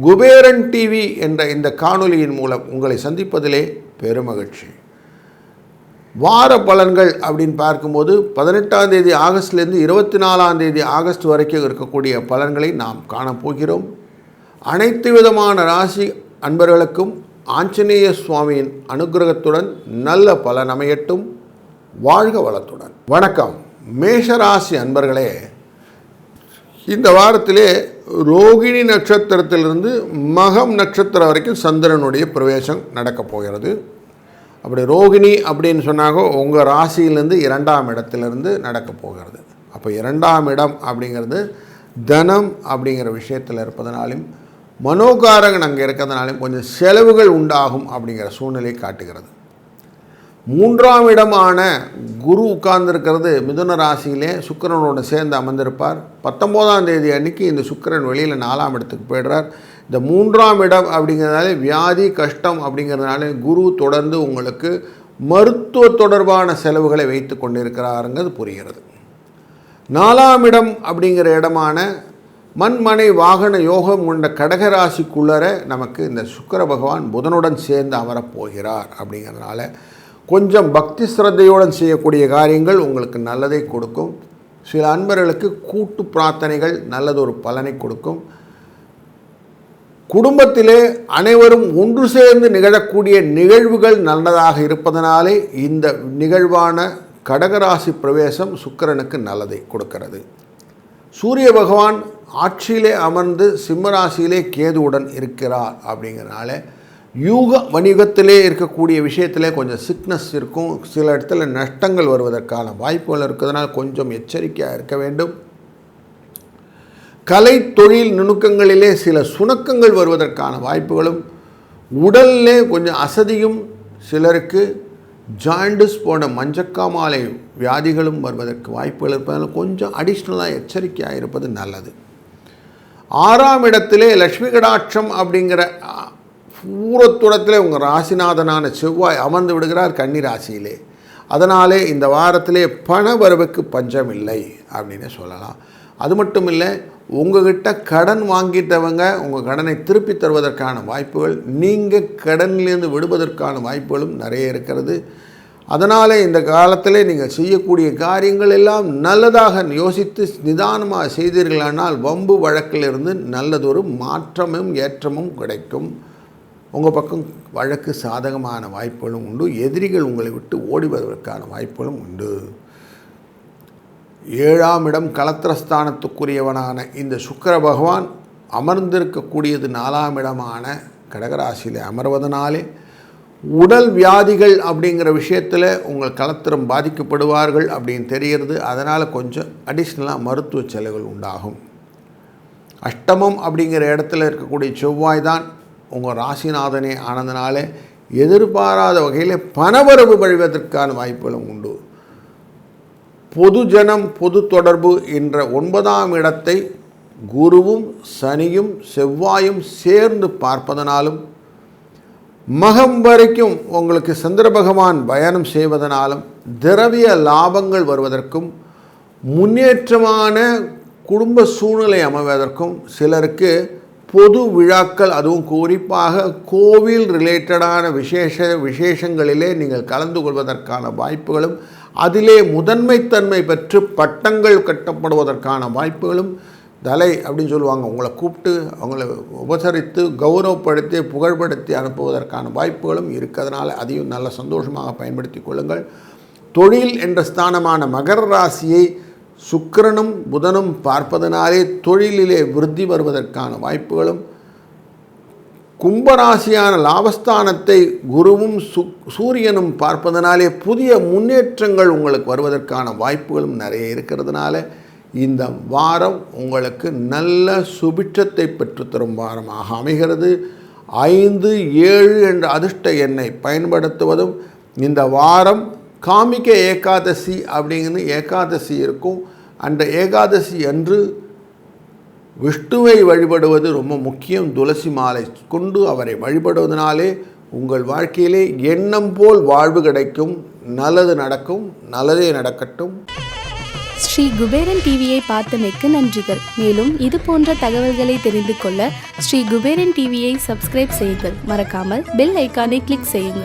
Kuberan TV என்ற இந்த காணொலியின் மூலம் உங்களை சந்திப்பதிலே பெருமகிழ்ச்சி. வார பலன்கள் அப்படின்னு பார்க்கும்போது பதினெட்டாம் தேதி ஆகஸ்ட்லேருந்து இருபத்தி நாலாம் தேதி ஆகஸ்ட் வரைக்கும் இருக்கக்கூடிய பலன்களை நாம் காணப்போகிறோம் அனைத்து விதமான ராசி அன்பர்களுக்கும் ஆஞ்சநேய சுவாமியின் அனுகிரகத்துடன் நல்ல பலன் அமையட்டும். வாழ்க வளத்துடன். வணக்கம். மேஷராசி அன்பர்களே இந்த வாரத்திலே ரோகிணி நட்சத்திரத்திலிருந்து மகம் நட்சத்திரம் வரைக்கும் சந்திரனுடைய பிரவேசம் நடக்கப் போகிறது. அப்படி ரோகிணி அப்படின்னு சொன்னாங்க உங்கள் ராசியிலேருந்து இரண்டாம் இடத்திலிருந்து நடக்கப் போகிறது. அப்போ இரண்டாம் இடம் அப்படிங்கிறது தனம் அப்படிங்கிற விஷயத்தில் இருப்பதனாலும் மனோகாரகன் அங்கே இருக்கிறதுனாலும் கொஞ்சம் செலவுகள் உண்டாகும் அப்படிங்கிற சூழ்நிலை காட்டுகிறது. மூன்றாம் இடமான குரு உட்கார்ந்துருக்கிறது மிதுன ராசியிலே சுக்கிரனோடு சேர்ந்து அமர்ந்திருப்பார். பத்தொம்போதாம் தேதி அன்னைக்கு இந்த சுக்கிரன் வெளியில் நாலாம் இடத்துக்கு போயிடுறார். இந்த மூன்றாம் இடம் அப்படிங்கிறதுனாலே வியாதி கஷ்டம் அப்படிங்கிறதுனால குரு தொடர்ந்து உங்களுக்கு மருத்துவ தொடர்பான செலவுகளை வைத்து கொண்டிருக்கிறாருங்கிறது புரிகிறது. நாலாம் இடம் அப்படிங்கிற இடமான மண்மனை வாகன யோகம் கொண்ட கடகராசிக்குள்ளர நமக்கு இந்த சுக்கிர பகவான் புதனுடன் சேர்ந்து அமரப் போகிறார் அப்படிங்கிறதுனால கொஞ்சம் பக்தி சிரத்தையுடன் செய்யக்கூடிய காரியங்கள் உங்களுக்கு நல்லதை கொடுக்கும். சில அன்பர்களுக்கு கூட்டு பிரார்த்தனைகள் நல்லதொரு பலனை கொடுக்கும். குடும்பத்திலே அனைவரும் ஒன்று சேர்ந்து நிகழக்கூடிய நிகழ்வுகள் நல்லதாக இருப்பதனாலே இந்த நிகழ்வான கடகராசி பிரவேசம் சுக்கிரனுக்கு நல்லதை கொடுக்கிறது. சூரிய பகவான் ஆட்சியிலே அமர்ந்து சிம்மராசியிலே கேதுவுடன் இருக்கிறார் அப்படிங்கிறனால யூக வணிகத்திலே இருக்கக்கூடிய விஷயத்திலே கொஞ்சம் சிக்னஸ் இருக்கும். சில இடத்துல நஷ்டங்கள் வருவதற்கான வாய்ப்புகள் இருக்கிறதுனால கொஞ்சம் எச்சரிக்கையாக இருக்க வேண்டும். கலை தொழில் நுணுக்கங்களிலே சில சுணக்கங்கள் வருவதற்கான வாய்ப்புகளும் உடல்லே கொஞ்சம் அசதியும் சிலருக்கு ஜாண்டிஸ் போன்ற மஞ்சக்காமாலை வியாதிகளும் வருவதற்கு வாய்ப்புகள் இருப்பதனால் கொஞ்சம் அடிஷ்னலாக எச்சரிக்கையாக இருப்பது நல்லது. ஆறாம் இடத்திலே லக்ஷ்மி கடாட்சம் அப்படிங்கிற பூரத்துடத்தில் உங்கள் ராசிநாதனான செவ்வாய் அமர்ந்து விடுகிறார் கன்னி ராசியிலே. அதனாலே இந்த வாரத்திலே பண வரவுக்கு பஞ்சம் இல்லை அப்படின்னு சொல்லலாம். அது மட்டும் இல்லை உங்ககிட்ட கடன் வாங்கிட்டவங்க உங்கள் கடனை திருப்பி தருவதற்கான வாய்ப்புகள் நீங்கள் கடனிலேருந்து விடுவதற்கான வாய்ப்புகளும் நிறைய இருக்கிறது. அதனால் இந்த காலத்தில் நீங்கள் செய்யக்கூடிய காரியங்கள் எல்லாம் நல்லதாக யோசித்து நிதானமாக செய்தீர்களானால் வம்பு வழக்கிலிருந்து நல்லதொரு மாற்றமும் ஏற்றமும் கிடைக்கும். உங்கள் பக்கம் வழக்கு சாதகமான வாய்ப்புகளும் உண்டு. எதிரிகள் உங்களை விட்டு ஓடி வருவதற்கான வாய்ப்புகளும் உண்டு. ஏழாம் இடம் கலத்திரஸ்தானத்துக்குரியவனான இந்த சுக்கர பகவான் அமர்ந்திருக்கக்கூடியது நாலாம் இடமான கடகராசியில் அமர்வதனாலே உடல் வியாதிகள் அப்படிங்கிற விஷயத்தில் உங்கள் கலத்திரம் பாதிக்கப்படுவார்கள் அப்படின்னு தெரிகிறது. அதனால் கொஞ்சம் அடிஷ்னலாக மருத்துவ செலவுகள் உண்டாகும். அஷ்டமம் அப்படிங்கிற இடத்துல இருக்கக்கூடிய செவ்வாய் தான் உங்கள் ராசிநாதனே ஆனதுனால எதிர்பாராத வகையில் பணவரவு வழிவதற்கான வாய்ப்புகளும் உண்டு. பொது ஜனம் பொது தொடர்பு என்ற ஒன்பதாம் இடத்தை குருவும் சனியும் செவ்வாயும் சேர்ந்து பார்ப்பதனாலும் மகம் வரைக்கும் உங்களுக்கு சந்திர பகவான் பயணம் செய்வதனாலும் திரவிய லாபங்கள் வருவதற்கும் முன்னேற்றமான குடும்ப சூழ்நிலை அமைவதற்கும் சிலருக்கு பொது விழாக்கள் அதுவும் குறிப்பாக கோவில் ரிலேட்டடான விசேஷ விசேஷங்களிலே நீங்கள் கலந்து கொள்வதற்கான வாய்ப்புகளும் அதிலே முதன்மைத்தன்மை பெற்று பட்டங்கள் கட்டப்படுவதற்கான வாய்ப்புகளும் தலை அப்படின்னு சொல்லுவாங்க. உங்களை கூப்பிட்டு அவங்கள உபசரித்து கௌரவப்படுத்தி புகழ்படுத்தி அனுப்புவதற்கான வாய்ப்புகளும் இருக்கிறதுனால அதையும் நல்ல சந்தோஷமாக பயன்படுத்தி கொள்ளுங்கள். தொழில் என்ற ஸ்தானமான மகர ராசியை சுக்கிரனும் புதனும் பார்ப்பதனாலே தொழிலிலே விருத்தி வருவதற்கான வாய்ப்புகளும் கும்பராசியான லாபஸ்தானத்தை குருவும் சு சூரியனும் பார்ப்பதனாலே புதிய முன்னேற்றங்கள் உங்களுக்கு வருவதற்கான வாய்ப்புகளும் நிறைய இருக்கிறதுனால இந்த வாரம் உங்களுக்கு நல்ல சுபிட்சத்தை பெற்றுத்தரும் வாரமாக அமைகிறது. ஐந்து ஏழு என்ற அதிர்ஷ்ட எண்ணை பயன்படுத்துவதும் இந்த வாரம் காமிக்க ஏகாதசி அப்படிங்கிறது ஏகாதசி இருக்கும். அந்த ஏகாதசி அன்று விஷ்ணுவை வழிபடுவது ரொம்ப முக்கியம். துளசி மாலை கொண்டு அவரை வழிபடுவதனாலே உங்கள் வாழ்க்கையிலே எண்ணம் போல் வாழ்வு கிடைக்கும். நல்லது நடக்கும். நல்லதே நடக்கட்டும். ஸ்ரீ குபேரன் டிவியை பார்த்தமைக்கு நன்றிகள். மேலும் இது போன்ற தகவல்களை தெரிந்து கொள்ள ஸ்ரீ குபேரன் டிவியை சப்ஸ்கிரைப் செய்யுங்கள். மறக்காமல் பெல் ஐக்கானை கிளிக் செய்யுங்கள்.